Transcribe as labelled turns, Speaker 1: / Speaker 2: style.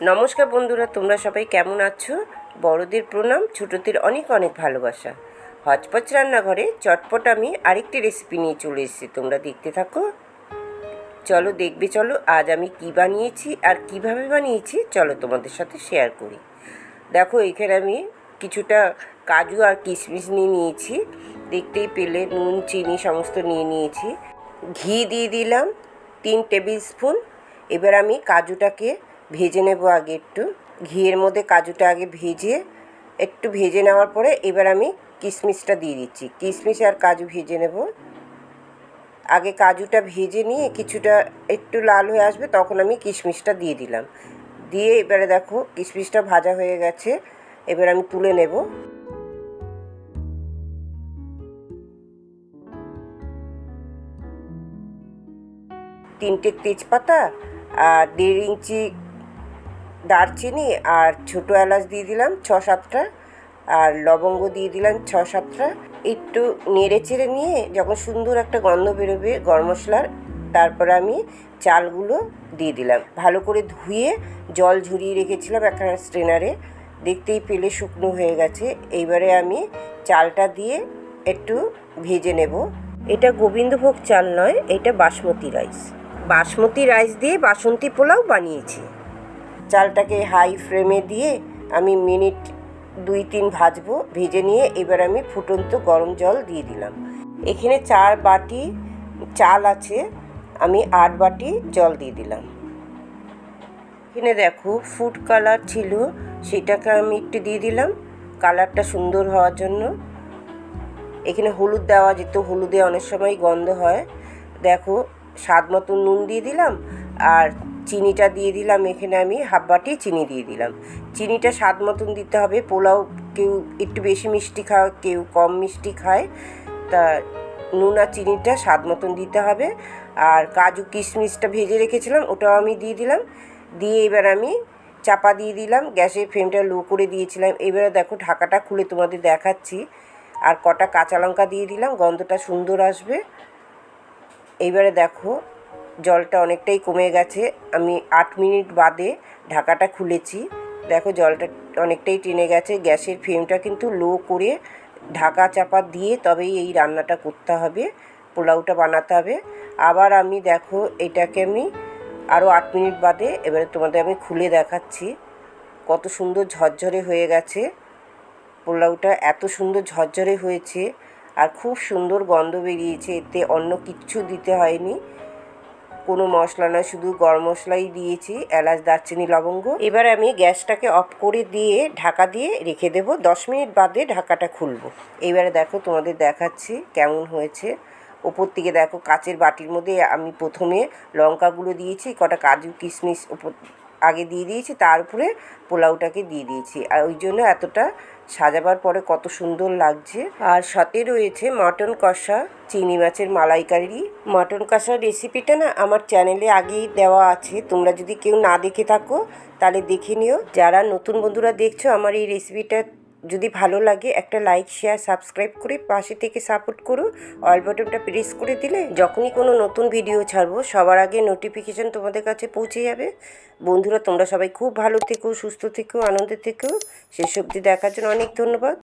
Speaker 1: নমস্কার বন্ধুরা, তোমরা সবাই কেমন আছো? বড়দের প্রণাম, ছোটদের অনেক অনেক ভালোবাসা। হচপচ রান্নাঘরে চটপট আমি আরেকটি রেসিপি নিয়ে চলে এসেছি, তোমরা দেখতে থাকো। চলো, দেখবে চলো, আজ আমি কি বানিয়েছি আর কীভাবে বানিয়েছি, চলো তোমাদের সাথে শেয়ার করি। দেখো, এখানে আমি কিছুটা কাজু আর কিশমিশ নিয়ে নিয়েছি। দেখতেই পেলে, নুন, চিনি সমস্ত নিয়ে নিয়েছি। ঘি দিয়ে দিলাম, তিন টেবিল স্পুন। এবার আমি কাজুটাকে ভেজে নেব আগে একটু। ঘিয়ের মধ্যে কাজুটা আগে ভেজে একটু ভেজে নেওয়ার পরে এবার আমি কিশমিশটা দিয়ে দিচ্ছি। কিশমিশ আর কাজু ভেজে নেব। আগে কাজুটা ভেজে নিয়ে কিছুটা একটু লাল হয়ে আসবে তখন আমি কিশমিশটা দিয়ে দিলাম। দিয়ে এবারে দেখো কিশমিশটা ভাজা হয়ে গেছে, এবার আমি তুলে নেব। তিনটে তেজপাতা আর দেড় ইঞ্চি দারচিনি আর ছোটো এলাচ দিয়ে দিলাম, ছ সাতটা। আর লবঙ্গ দিয়ে দিলাম ছ সাতটা। একটু নেড়ে চেড়ে নিয়ে যখন সুন্দর একটা গন্ধ বেরোবে গরম মশলার, তারপরে আমি চালগুলো দিয়ে দিলাম। ভালো করে ধুয়ে জল ঝরিয়ে রেখেছিলাম একটা স্ট্রেনারে দেখতেই পেলে শুকনো হয়ে গেছে। এইবারে আমি চালটা দিয়ে একটু ভেজে নেব। এটা গোবিন্দভোগ চাল নয়, এটা বাসমতি রাইস বাসমতি রাইস দিয়ে বাসন্তী পোলাও বানিয়েছি। চালটাকে হাই ফ্লেমে দিয়ে আমি মিনিট দুই তিন ভাজবো, ভেজে নিয়ে এবার আমি ফুটন্ত গরম জল দিয়ে দিলাম। এখানে চার বাটি চাল আছে, আমি আট বাটি জল দিয়ে দিলাম। এখানে দেখো ফুড কালার ছিল, সেটাকে আমি একটু দিয়ে দিলাম কালারটা সুন্দর হওয়ার জন্য। এখানে হলুদ দেওয়া যেত হলুদে অনেক সময় গন্ধ হয়, দেখো, স্বাদ মতো নুন দিয়ে দিলাম, আর চিনিটা দিয়ে দিলাম, এখানে আমি হাফ বাটি চিনি দিয়ে দিলাম। চিনিটা স্বাদ মতন দিতে হবে, পোলাও কেউ একটু বেশি মিষ্টি খায়, কেউ কম মিষ্টি খায়। তা নুন আর চিনিটা স্বাদ মতন দিতে হবে। আর কাজু কিশমিশটা ভেজে রেখেছিলাম, ওটাও আমি দিয়ে দিলাম। দিয়ে এবার আমি চাপা দিয়ে দিলাম, গ্যাসের ফ্লেমটা লো করে দিয়েছিলাম। এবারে দেখো ঢাকাটা খুলে তোমাদের দেখাচ্ছি। আর কটা কাঁচা লঙ্কা দিয়ে দিলাম, গন্ধটা সুন্দর আসবে। এইবারে দেখো জলটা অনেকটাই কমে গেছে। আমি আট মিনিট বাদে ঢাকাটা খুলেছি। দেখো জলটা অনেকটাই টেনে গেছে। গ্যাসের ফ্লেমটা কিন্তু লো করে ঢাকা চাপা দিয়ে তবেই এই রান্নাটা করতে হবে, পোলাওটা বানাতে হবে। আবার আমি দেখো এটাকে আমি আরও আট মিনিট বাদে এবারে তোমাদের আমি খুলে দেখাচ্ছি। কত সুন্দর ঝরঝরে হয়ে গেছে। পোলাওটা এত সুন্দর ঝরঝরে হয়েছে। আর খুব সুন্দর গন্ধ বেরিয়েছে। এতে অন্য কিচ্ছু দিতে হয়নি। কোনো মশলা নয়, শুধু গরম মশলাই দিয়েছি, এলাচ, দারচিনি, লবঙ্গ। এবার আমি গ্যাসটাকে অফ করে দিয়ে ঢাকা দিয়ে রেখে দেব। দশ মিনিট বাদে ঢাকাটা খুলবো। এবারে দেখো তোমাদের দেখাচ্ছি কেমন হয়েছে। ওপর থেকে দেখো কাচের বাটির মধ্যে আমি প্রথমে লঙ্কাগুলো দিয়েছি, কটা কাজু, কিশমিশ, ওপর আগে দিয়ে দিয়েছি, তার উপরে পোলাওটাকে দিয়ে দিয়েছি। আর ওই জন্য এতটা সাজাবার পরে কত সুন্দর লাগছে। আর সাথে রয়েছে মাটন কষা চিনি মাছের মালাইকারি। মাটন কষার রেসিপিটা না আমার চ্যানেলে আগেই দেওয়া আছে। তোমরা যদি কেউ না দেখে থাকো, তাহলে দেখে নিও। যারা নতুন বন্ধুরা দেখছ, আমার এই রেসিপিটা যদি ভালো লাগে, একটা লাইক শেয়ার সাবস্ক্রাইব করে পাশে থেকে সাপোর্ট করো। অল বাটনটা প্রেস করে দিলে যখনই কোনো নতুন ভিডিও ছাড়বো, সবার আগে নোটিফিকেশান তোমাদের কাছে পৌঁছে যাবে। বন্ধুরা, তোমরা সবাই খুব ভালো থেকো, সুস্থ থেকো, আনন্দে থেকো। সেসব অবধি দেখার জন্য অনেক ধন্যবাদ।